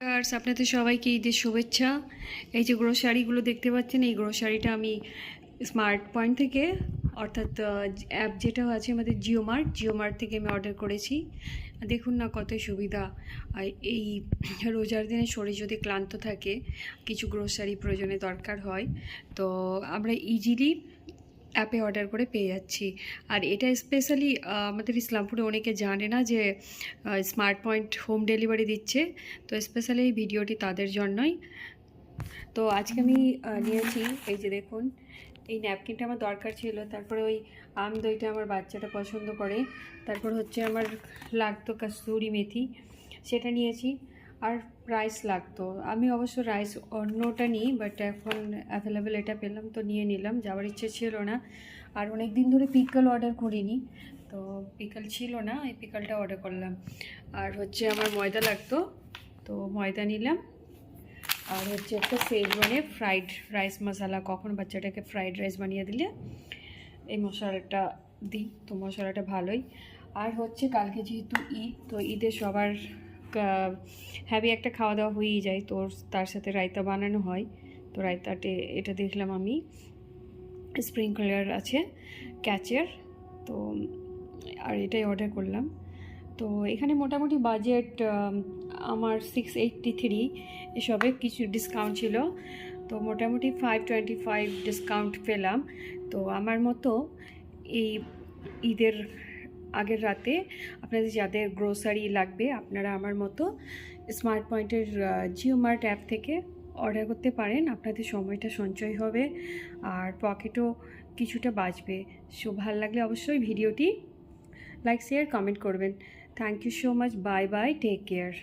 আর আপনাদের সবাইকে ঈদের শুভেচ্ছা। এই যে গ্রোসারিগুলো দেখতে পাচ্ছেন, এই গ্রোসারিটা আমি স্মার্ট পয়েন্ট থেকে, অর্থাৎ অ্যাপ যেটা আছে আমাদের জিও মার্ট জিও মার্ট থেকে আমি অর্ডার করেছি। দেখুন না কত সুবিধা। আর এই রোজার দিনে শরীর যদি ক্লান্ত থাকে, কিছু গ্রোসারি প্রয়োজনে দরকার হয়, তো আমরা ইজিলি অ্যাপে অর্ডার করে পেয়ে যাচ্ছি। আর এটা স্পেশালি আমাদের ইসলামপুরে অনেকে জানে না যে স্মার্ট পয়েন্ট হোম ডেলিভারি দিচ্ছে। তো স্পেশালি এই ভিডিওটি তাদের জন্যই। তো আজকে আমি নিয়েছি, এই যে দেখুন, এই ন্যাপকিনটা আমার দরকার ছিল। তারপরে ওই আম দইটা আমার বাচ্চাটা পছন্দ করে। তারপর হচ্ছে আমার লাগতো কাস্তুরি মেথি। সেটা নিয়েছি। আর রাইস লাগতো। আমি অবশ্য রাইস অন্যটা নিই বাট এখন অ্যাভেলেবেল এটা পেলাম, তো নিয়ে নিলাম, যাওয়ার ইচ্ছে ছিল না। আর অনেক দিন ধরে পিকল অর্ডার করিনি, তো পিকল ছিল না, এই পিকলটা অর্ডার করলাম। আর হচ্ছে আমার ময়দা লাগতো, তো ময়দা নিলাম। আর হচ্ছে একটা সেজওয়ানে ফ্রাইড রাইস মশালা কখন বাচ্চাটাকে ফ্রাইড রাইস বানিয়ে দিলে, এই মশলাটা দিই, তো মশলাটা ভালোই। আর হচ্ছে কালকে যেহেতু ঈদ, তো ঈদে সবার হ্যাভি একটা খাওয়া দাওয়া হয়েই যায়। তো তার সাথে রায়তা বানানো হয়। তো রায়তাটে এটা দেখলাম আমি। স্প্রিংকলার আছে ক্যাচের তো আর এটাই অর্ডার করলাম। তো এখানে মোটামুটি বাজেট আমার সিক্স এইটটি থ্রি এসবে কিছু ডিসকাউন্ট ছিল। তো মোটামুটি ফাইভ টোয়েন্টি ফাইভ ডিসকাউন্ট পেলাম। তো আমার মতো এই ঈদের আগের রাতে আপনাদের যাদের গ্রোসারি লাগবে, আপনারা আমার মতো স্মার্ট পয়েন্টের জিও মার্ট অ্যাপ থেকে অর্ডার করতে পারেন। আপনাদের সময়টা সঞ্চয় হবে আর পকেটও কিছুটা বাঁচবে। সো ভালো লাগলে অবশ্যই ভিডিওটি লাইক শেয়ার কমেন্ট করবেন। Thank you so much bye bye take care